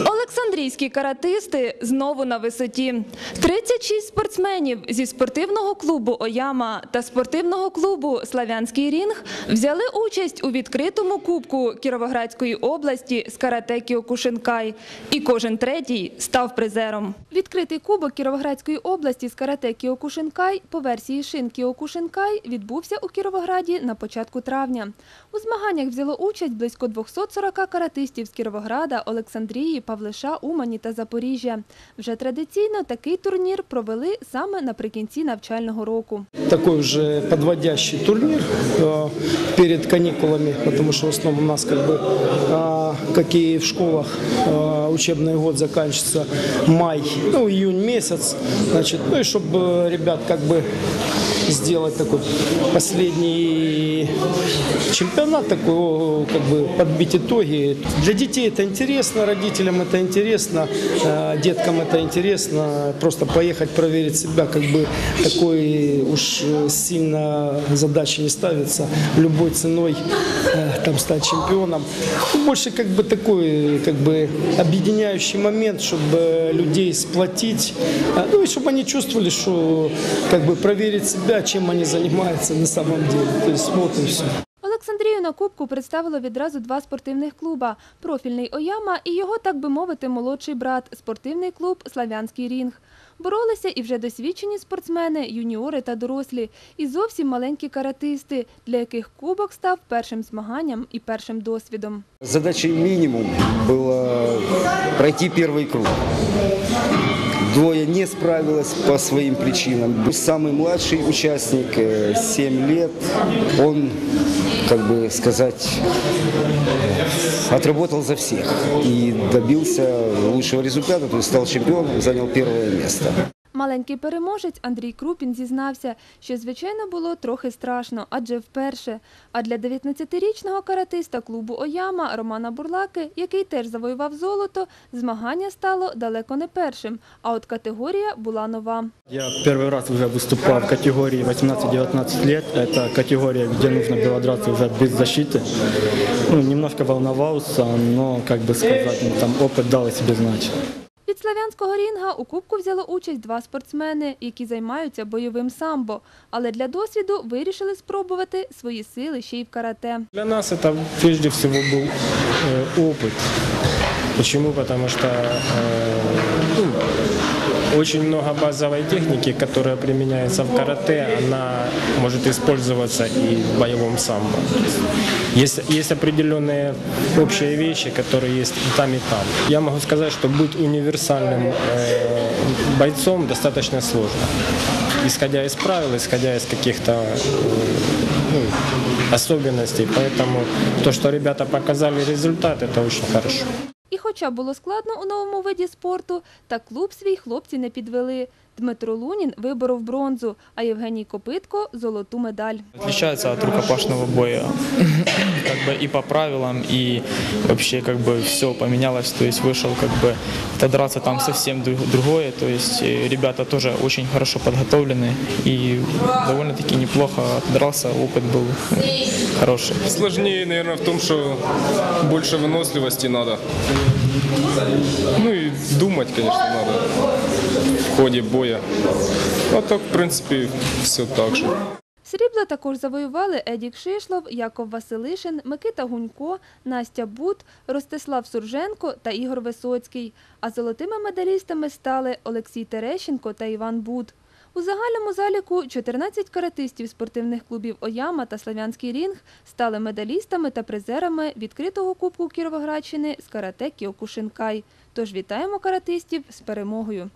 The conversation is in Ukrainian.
Олександрійські каратисти знову на висоті. 36 спортсменів зі спортивного клубу Ояма та спортивного клубу Славянський рінг взяли участь у відкритому кубку Кіровоградської області з карате Кіокушинкай. І кожен третій став призером. Відкритий кубок Кіровоградської області з карате Кіокушинкай по версії шин Кіокушинкай відбувся у Кіровограді на початку травня. У змаганнях взяло участь близько 240 каратистів з Кіровограда, Олександрії, Павлиша, Умані та Запоріжжя. Вже традиційно такий турнір провели саме наприкінці навчального року. Такий вже подводящий турнир э, перед канікулами, тому що в основному у нас как э, как и в школах, э, учебный год заканчивается май, ну июнь месяц, значит, ну и чтобы ребят как бы сделать такой последний чемпионат, такой, как бы подбить итоги. Для детей это интересно, родителям это интересно, э, деткам это интересно, просто поехать проверить себя, как бы такой уж э, сильно задачи не ставится, любой ценой э, там стать чемпионом. Больше как бы такой как бы объединяющий момент, чтобы людей сплотить, э, ну и чтобы они чувствовали, что как бы проверить себя, чем они занимаются на самом деле. То есть вот и все. Олександрію на Кубку представило відразу два спортивних клуба – профільний Ояма і його, так би мовити, молодший брат – спортивний клуб «Славянський рінг». Боролися і вже досвідчені спортсмени, юніори та дорослі, і зовсім маленькі каратисти, для яких кубок став першим змаганням і першим досвідом. Задачей минимум было пройти первый круг. Двое не справилось по своим причинам. Самый младший участник, э, 7 лет, он, как бы сказать, отработал за всех и добился лучшего результата, то есть стал чемпионом, занял первое место. Маленький переможець Андрій Крупін зізнався, що, звичайно, було трохи страшно, адже вперше. А для 19-річного каратиста клубу Ояма Романа Бурлаки, який теж завоював золото, змагання стало далеко не першим, а от категорія була нова. Я первый раз уже выступал в категории 18-19 лет. Это категория, где нужно было драться уже без защиты. Ну, немножко волновался, но, как бы сказать, ну, там опыт дал о себе знать. Від славянського рінга у кубку взяло участь два спортсмени, які займаються бойовим самбо, але для досвіду вирішили спробувати свої сили ще й в карате. Для нас это прежде всего был э, опыт. Почему? Потому что э, ну, очень много базовой техники, которая применяется в карате, она может использоваться и в боевом самбо. Есть, есть определенные общие вещи, которые есть и там, и там. Я могу сказать, что быть универсальным э, бойцом достаточно сложно. Исходя из правил, исходя из каких-то э, ну, особенностей. Поэтому то, что ребята показали результат, это очень хорошо. І хоча було складно у новому виді спорту, та клуб свій хлопці не підвели. Дмитро Лунін виборов бронзу, а Євгеній Копитко – золоту медаль. отличается от рукопашного боя как бы и по правилам и вообще как бы все поменялось то есть вышел как бы это драться там совсем друг- другое то есть э, ребята тоже очень хорошо подготовлены и довольно таки неплохо дрался опыт был э, хороший Сложнее, наверное, в том, что больше выносливости надо. Ну и думать, конечно, надо в ходе боя. А так, в принципе, все так же. Срібла також завоювали Едік Шишлов, Яков Василишин, Микита Гунько, Настя Бут, Ростислав Сурженко та Ігор Висоцький. А золотими медалістами стали Олексій Терещенко та Іван Бут. У загальному заліку 14 каратистів спортивних клубів Ояма та Славянський рінг стали медалістами та призерами відкритого кубку Кіровоградщини з карате Кіокушинкай. Тож вітаємо каратистів з перемогою.